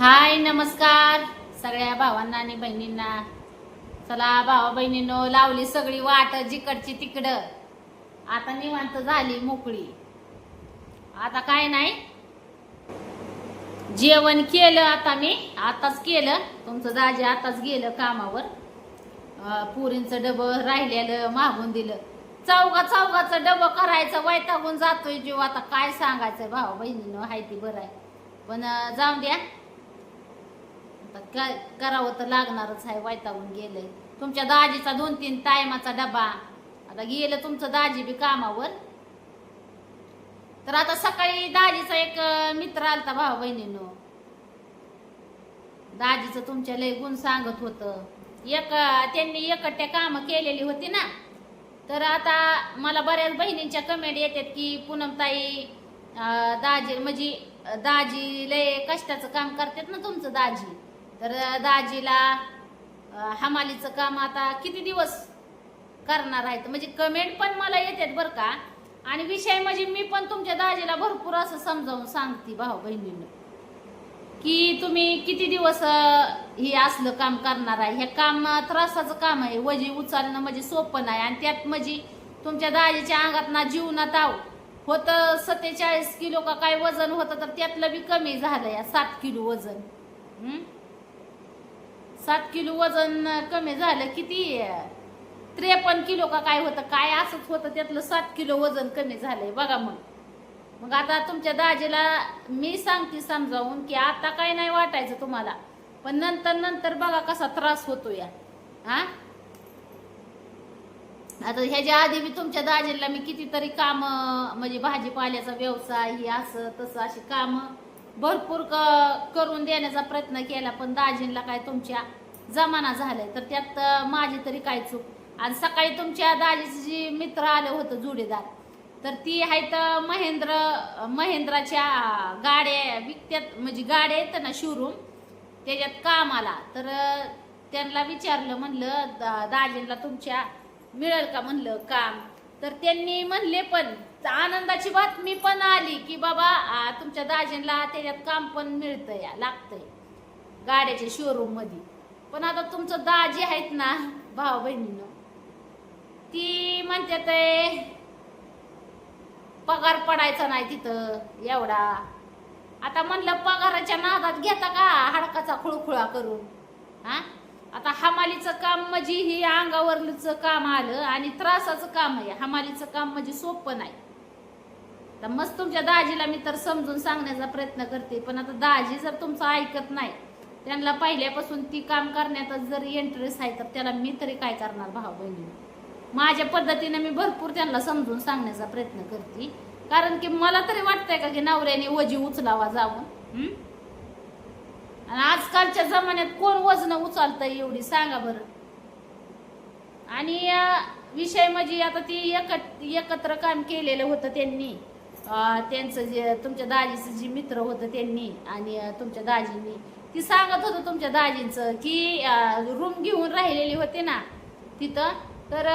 हाय नमस्कार. सगळ्या भावांना आणि बहिणींना. चला भावा बहिणीनो लावली सगळी वाट जिकडची तिकडं. आता निवांत झाली मोकळी. आता काय नाही. जेवण केलं आता मी. आताच केलं. तुमचं दाजी आताच गेलं कामावर. पुरींचं डबं राहिलेलं मागून दिलं. चौगा चौगाचं डबं करायचं वैतागून जातोय जीव. आता काय सांगायचं भावा बहिणीनं हाय ती बरं आहे. पण जाऊ जाऊन द्या. आता काय करावं तर लागणारच आहे वैतागून गेलंय. तुमच्या दाजीचा दोन तीन टायमाचा डबा. आता गेलं तुमचं दाजी बी कामावर. तर आता सकाळी दाजीचा एक मित्र आलता भाऊ बहिणीनो. दाजीचं तुमच्या लय गुण सांगत होतं. एक त्यांनी एकट्या काम केलेली होती ना. तर आता मला बऱ्याच बहिणींच्या कमेंट येतात की पूनमताई दाजी म्हणजे दाजी लय कष्टाचं काम करतात ना तुमचं दाजी. तर दाजीला हमालीचं काम आता किती दिवस करणार आहेत? म्हणजे कमेंट पण मला येतात बरं का. आणि विषय म्हणजे मी पण तुमच्या दाजीला भरपूर असं समजावून सांगते भाऊ बहिणीनं. की तुम्ही किती दिवस हे असलं काम करणार आहे? हे काम त्रासाचं काम आहे. वजी उचलणं म्हणजे सोपं नाही. आणि त्यात म्हणजे तुमच्या दाजीच्या अंगात ना जीवनात आव. होतं सत्तेचाळीस किलो का काय वजन होतं तर त्यातलं बी कमी झालं या सात किलो वजन. हम्म? सात किलो वजन कमी झालं किती? त्रेपन्न किलो का काय होतं? काय असंच होतं त्यातलं सात किलो वजन कमी झालंय. बघा मग. मग आता तुमच्या दाजीला मी सांगते समजावून की आता काय नाही वाटायचं तुम्हाला. पण नंतर नंतर बघा कसा त्रास होतो या हा? आता ह्याच्या आधी मी तुमच्या दाजीला मी कितीतरी काम म्हणजे भाजीपाल्याचा व्यवसाय ही असं तसं अशी कामं भरपूर क- करून देण्याचा प्रयत्न केला पण दाजींला काय तुमच्या जमाना झालाय तर त्यात माझी तरी काय चूक? आणि सकाळी तुमच्या दाजीचं जी मित्र आलं होतं जुडेदार तर ती आहेत महेंद्र महेंद्राच्या गाड्या विकत्यात म्हणजे गाड्या आहेत ना शोरूम त्याच्यात काम आला. तर त्यांना विचारलं म्हणलं दा- दाजींला तुमच्या मिळेल का? म्हणलं काम. तर त्यांनी म्हणले पण आनंदाची बातमी पण आली की बाबा तुमच्या दाजींना त्याच्यात काम पण मिळतंय लागतंय गाड्याच्या शोरूममध्ये पण आता तुमचं दाजी आहेत ना भाऊ बहिणीनं ती म्हणतात पगार पडायचा नाही तिथं एवढा. आता म्हणलं पगाराच्या नादात घेता का हाडकाचा खुळखुळा करून? हा? आता हमालीचं काम म्हणजे ही अंगावरलंच काम आलं आणि त्रासाचं काम आहे. हमालीचं काम म्हणजे सोपं नाही. तर मस्त तुमच्या दाजीला मी तर समजून सांगण्याचा प्रयत्न करते. पण आता दाजी जर तुमचं ऐकत नाही त्यांना पहिल्यापासून ती काम करण्यातच जर इंटरेस्ट आहे तर त्याला मी तरी काय करणार भाऊ बहिणी? माझ्या पद्धतीने मी भरपूर त्यांना समजून सांगण्याचा प्रयत्न करते. कारण की मला तरी वाटतंय का की नवऱ्याने वजी उचलावा जाऊन? आणि आजकालच्या जमान्यात कोण वजन उचलतंय एवढी सांगा बरं. आणि विषय म्हणजे आता ती एकत्र काम केलेलं होतं त्यांनी. त्यांचं जे तुमच्या दाजीचं जे मित्र होतं त्यांनी आणि तुमच्या दाजींनी ती सांगत होतं तुमच्या दाजींचं की रूम घेऊन राहिलेली होते ना तिथं तर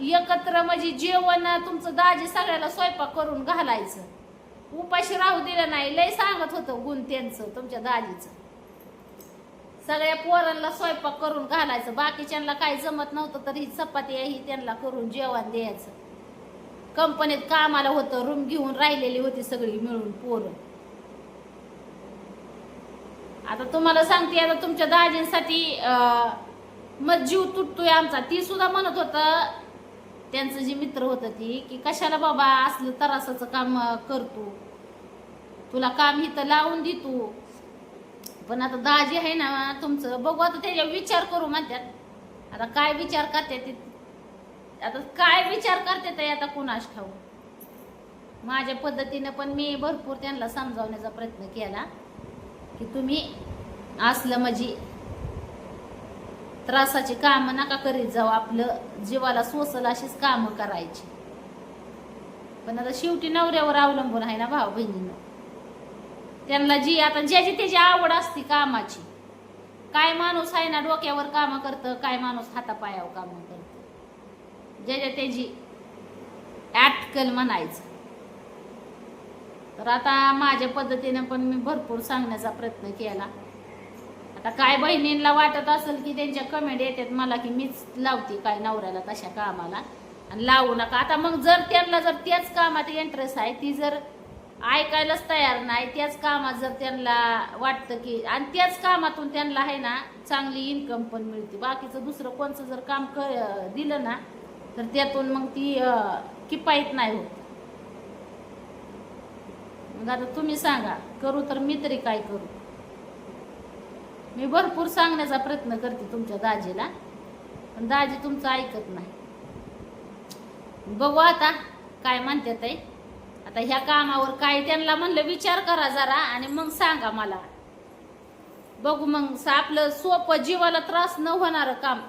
एकत्र म्हणजे जेवण तुमचं दाजी सगळ्याला स्वयंपाक करून घालायचं. उपाशी राहू दिलं नाही लय सांगत होतं गुण त्यांचं तुमच्या दाजीचं. सगळ्या पोरांना स्वयंपाक करून घालायचं बाकीच्यांना काही जमत नव्हतं तर ही चपाती ही त्यांना करून जेवण द्यायचं. कंपनीत कामाला होतं रूम घेऊन राहिलेली होती सगळी मिळून पोरं. आता तुम्हाला सांगते आता तुमच्या दाजींसाठी मग जीव तुटतोय आमचा. ती सुद्धा म्हणत होतं त्यांचं जे मित्र होतं ती की कशाला बाबा असलं तरासाचं काम करतो तुला काम इथं लावून देतो पण आता दाजी आहे ना तुमचं बघू आता त्याच्या विचार करू म्हणतात. आता काय विचार करतात आता काय विचार करते ते आता कुणास ठाऊ माझ्या पद्धतीनं पण मी भरपूर त्यांना समजावण्याचा प्रयत्न केला की तुम्ही असलं म्हणजे त्रासाची कामं नका करीत जाऊ आपलं जीवाला सोसल अशीच कामं करायची. पण आता शेवटी नवऱ्यावर अवलंबून आहे ना भाऊ बहिणीनं. त्यांना जी आता ज्याची त्याची आवड असते कामाची काय माणूस आहे ना डोक्यावर कामं करतं काय माणूस हातापायावर कामं करतं ज्याच्या त्याची ॲटकल म्हणायचं तर आता माझ्या पद्धतीने पण मी भरपूर सांगण्याचा प्रयत्न केला. आता काय बहिणींना वाटत असेल की त्यांच्या कमेंट येतात मला की मीच लावते काय नवऱ्याला तशा कामाला. आणि लावू नका. आता मग जर त्यांना जर त्याच कामात इंटरेस्ट आहे ती जर ऐकायलाच तयार नाही त्याच कामात जर त्यांना वाटतं की आणि त्याच कामातून त्यांना आहे ना चांगली इन्कम पण मिळते. बाकीचं दुसरं कोणचं जर काम क दिलं ना तर त्यातून मग ती किपाईत किफायत नाही होत. मग आता तुम्ही सांगा करू तर मी तरी काय करू? मी भरपूर सांगण्याचा प्रयत्न करते तुमच्या दाजीला पण दाजी तुमचं ऐकत नाही. बघू आता काय म्हणते ते. आता ह्या कामावर काय त्यांना म्हणलं विचार करा जरा आणि मग सांगा मला. बघू मग आपलं सोपं जीवाला त्रास न होणारं काम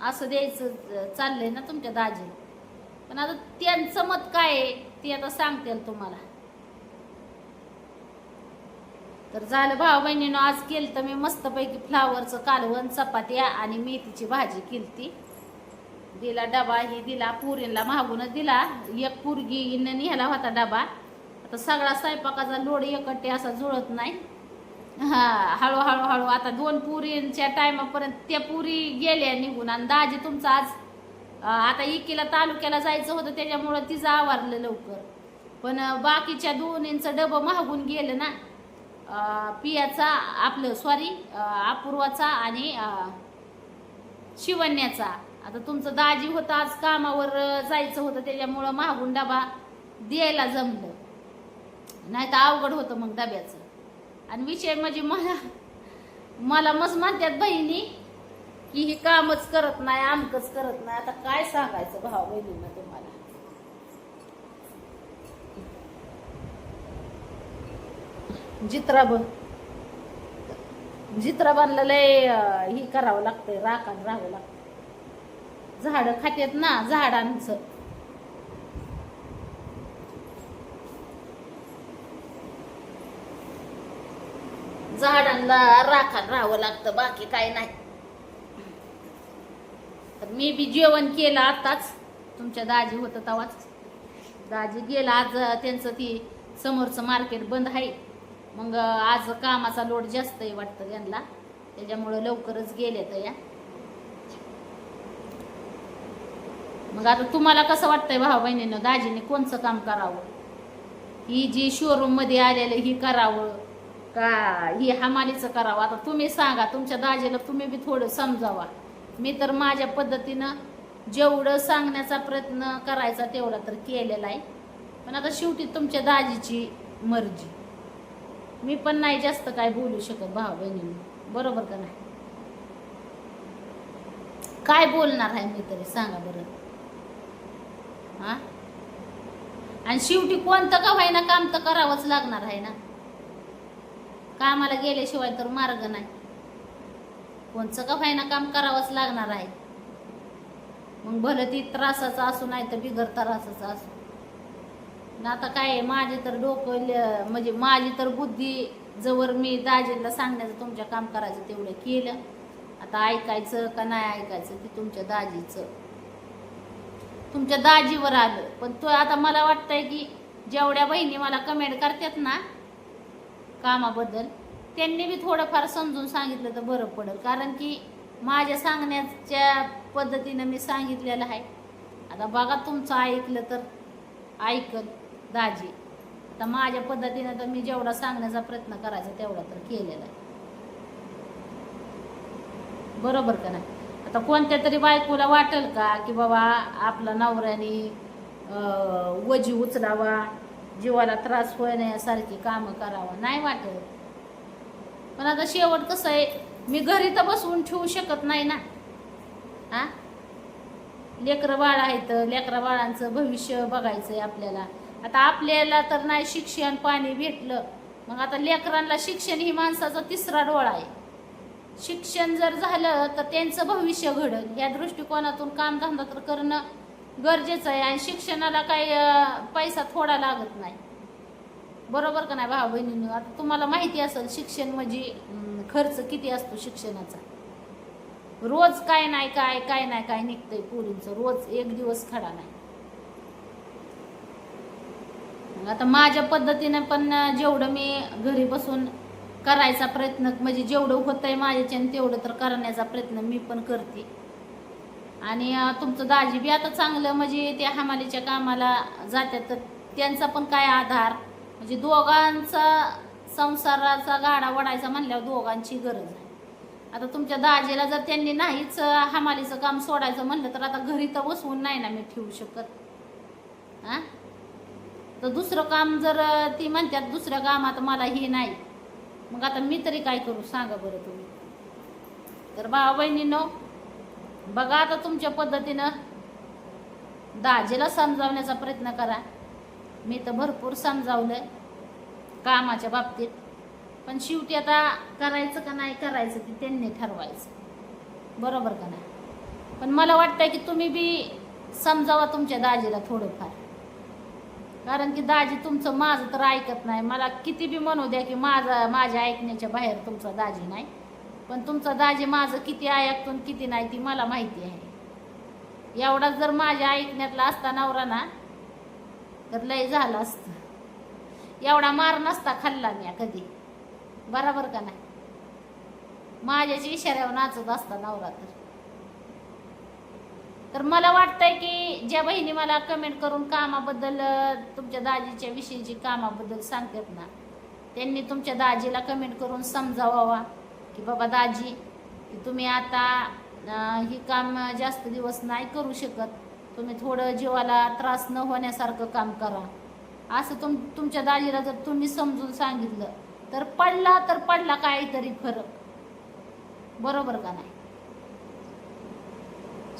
असं द्यायचं चाललंय ना तुमच्या दाजी पण आता त्यांचं मत काय आहे ते आता सांगतील तुम्हाला. तर झालं भाऊ बहिणीनं आज केलं तर मी मस्तपैकी फ्लावरचं कालवण चपात्या आणि मेथीची भाजी केलती. दिला डबा ही दिला पुरीला मागूनच दिला. एक पुरगी न्यायला होता डबा. आता सगळा स्वयंपाकाचा लोड एकट्टे असा जुळत नाही. हा हळूहळू हळू आता दोन पुरींच्या टायमापर्यंत त्या पुरी गेल्या निघून. आणि दाजी तुमचा आज आता इकीला तालुक्याला जायचं होतं त्याच्यामुळं तिचं आवारलं लवकर. पण बाकीच्या दोन्हींचं डबं मागून गेलं ना. पियाचा आपलं सॉरी अपूर्वाचा आणि शिवण्याचा आता तुमचं दाजी होतं आज कामावर जायचं होतं त्याच्यामुळं मागून डबा द्यायला जमलं. नाही तर अवघड होतं मग डब्याचं. आणि विषय म्हणजे मला मला मस्त म्हणतात बहिणी की ही कामच करत नाही आमकच करत नाही. आता काय सांगायचं भाव बहिणींना तुम्हाला? जित्राब जित्राबांना लय ही करावं लागतंय राखण राहावं लागतं झाडं खात्यात ना झाडांचं. झाडांना राखण राहावं लागतं बाकी काय नाही. तर मी बी जेवण केलं आताच तुमच्या दाजी होतं तवाच. दाजी गेला आज त्यांचं ती समोरचं मार्केट बंद आहे. मग आज कामाचा लोड जास्त आहे वाटतं त्यांना. त्याच्यामुळं लवकरच गेले तर या मग आता तुम्हाला कसं वाटतंय भाऊ बहिणीनं? दाजीने कोणचं काम करावं? ही जी शोरूममध्ये आलेलं ही करावं. का ही हमालीचं करावं? आता तुम्ही सांगा तुमच्या दाजीला तुम्ही बी थोडं समजावा. मी तर माझ्या पद्धतीनं जेवढं सांगण्याचा प्रयत्न करायचा तेवढा तर केलेला आहे. पण आता शेवटी तुमच्या दाजीची मर्जी. मी पण नाही जास्त काय बोलू शकत भाऊ बहिणी बरोबर का नाही? काय बोलणार आहे मी तरी सांगा बरं. हां? आणि शेवटी कोणतं का व्हायना काम तर करावंच लागणार आहे ना? कामाला गेल्याशिवाय तर मार्ग नाही. कोणचं का फायना काम करावंच लागणार आहे? मग भलं ती त्रासाचं असू नाही तर बिगर त्रासाचं असू. ना आता काय आहे, माझे तर डोकं ल- म्हणजे माझी तर बुद्धी जवळ मी दाजीला सांगण्याचं तुमच्या काम करायचं तेवढं केलं. आता ऐकायचं का नाही ऐकायचं ते तुमच्या दाजीचं. तुमच्या दाजीवर आलं. पण तो आता मला वाटतंय की जेवढ्या बहिणी मला कमेंट करतात ना कामाबद्दल त्यांनी बी थोडंफार समजून सांगितलं तर बरं पडेल. कारण की माझ्या सांगण्याच्या पद्धतीनं मी सांगितलेलं आहे. आता बघा तुमचं ऐकलं तर ऐकल दाजी. आता माझ्या पद्धतीनं तर मी जेवढा सांगण्याचा प्रयत्न करायचा तेवढा तर केलेला आहे. बरोबर का नाही? आता कोणत्या तरी बायकोला वाटेल का की बाबा आपला नवऱ्याने वजी उचलावा जीवाला त्रास होण्यासारखी कामं करावं नाही वाटत. पण आता शेवट कसं आहे मी घरी तर बसवून ठेवू शकत नाही ना. हा? लेकरं बाळ आहेत लेकरं बाळांचं भविष्य आहे आपल्याला. आता आपल्याला तर नाही शिक्षण पाणी भेटलं. मग आता लेकरांना शिक्षण ही माणसाचा तिसरा डोळा आहे. शिक्षण जर झालं तर त्यांचं भविष्य घडल. या दृष्टिकोनातून कामधंदा तर करणं गरजेचं आहे आणि शिक्षणाला काही पैसा थोडा लागत नाही. बरोबर का नाही भाऊ बहिणींनो? आता तुम्हाला माहिती असेल शिक्षण म्हणजे खर्च किती असतो शिक्षणाचा. रोज काय नाही काय काय नाही काय निघतंय पोरींचं. रोज एक दिवस खडा नाही. आता माझ्या पद्धतीने पण जेवढं मी घरी बसून करायचा प्रयत्न म्हणजे जेवढं होतंय माझ्याच्यानं तेवढं तर करण्याचा प्रयत्न मी पण करते. आणि तुमचं दाजी बी आता चांगलं म्हणजे त्या हमालीच्या कामाला जातात तर त्यांचा पण काय आधार? म्हणजे दोघांचा संसाराचा गाडा वडायचा म्हणल्यावर दोघांची गरज आहे. आता तुमच्या दाजीला जर त्यांनी नाहीच हमालीचं काम सोडायचं म्हणलं तर आता घरी तर बसवून नाही ना मी ठेवू शकत. हां तर दुसरं काम जर ती म्हणतात दुसऱ्या कामात मला हे नाही. मग आता मी तरी काय करू? सांगा बरं तुम्ही. तर भावा बहिणीनो बघा आता तुमच्या पद्धतीनं दाजीला समजावण्याचा प्रयत्न करा. मी तर भरपूर समजावलं कामाच्या बाबतीत. पण शेवटी आता करायचं का नाही करायचं ते त्यांनी ठरवायचं. बरोबर का नाही? पण मला वाटतं की तुम्ही बी समजावा तुमच्या दाजीला थोडंफार. कारण की दाजी तुमचं माझं तर ऐकत नाही. मला किती बी म्हणू द्या की माझा माझ्या ऐकण्याच्या बाहेर तुमचा दाजी नाही. पण तुमचा दाजी माझं किती ऐकतो किती नाही ती मला माहिती आहे. एवढा जर माझ्या ऐकण्यातला असता नवरा ना तर लय झालं असतं. एवढा मार नसता खाल्ला मी कधी. बराबर का नाही? माझ्याच इशाऱ्यावर नाचत असता नवरा तर. तर मला वाटतंय की ज्या बहिणी मला कमेंट करून कामाबद्दल तुमच्या दाजीच्या विषयीची कामाबद्दल सांगतात ना त्यांनी तुमच्या दाजीला कमेंट करून समजावावा. की बाबा दाजी की तुम्ही आता ही काम जास्त दिवस नाही करू शकत. तुम्ही थोडं जीवाला त्रास न होण्यासारखं काम करा. असं तुम तुमच्या दाजीला जर तुम्ही समजून सांगितलं तर पडला तर पडला काहीतरी फरक. बरोबर का नाही?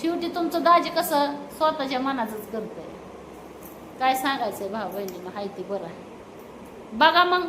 शेवटी तुमचं दाजी कसं स्वतःच्या मनाचंच करतंय. काय सांगायचंय भाऊ बहिणी माहिती बरं आहे. बघा मग.